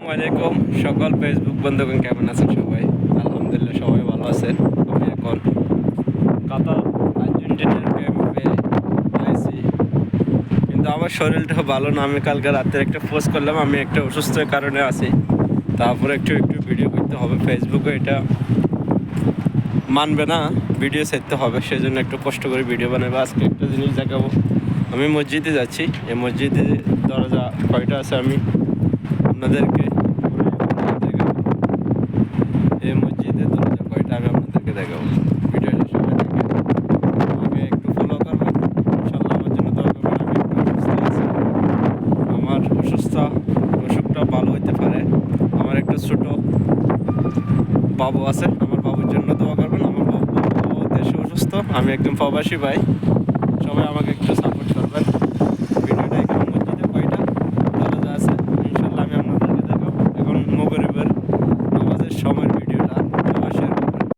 আসসালামাইকুম সকল ফেসবুক বন্ধুগণ কেমন আছেন সবাই? আলহামদুলিল্লাহ সবাই ভালো আছেন। আমি এখন কাতার, আর্জেন্টিনার ক্যাম্পে আইছি কিন্তু আমার শরীরটা ভালো না। আমি কালকে রাতে একটা পোস্ট করলাম, আমি একটা অসুস্থের কারণে আছি। তারপর একটু একটু ভিডিও করতে হবে। ফেসবুকে এটা মানবে না ভিডিও ছাড়তে হবে। সেই জন্য একটু কষ্ট করে ভিডিও বানাবো। আজকে একটা জিনিস দেখাবো। আমি মসজিদে যাচ্ছি। এই মসজিদে দরজা কয়টা আছে আমি আপনাদেরকে এই মসজিদে দরজা কয়টা আমি আপনাদেরকে দেখাবো। ভিডিওটা আমি একটু আমার অসুস্থ অসুখটা ভালো হতে পারে। আমার একটা ছোট বাবু আছে। আমার বাবুর জন্য দোয়া করবেন। আমার বাবু দেশে অসুস্থ। আমি একদম প্রবাসী ভাই। সবাই আমাকে একটু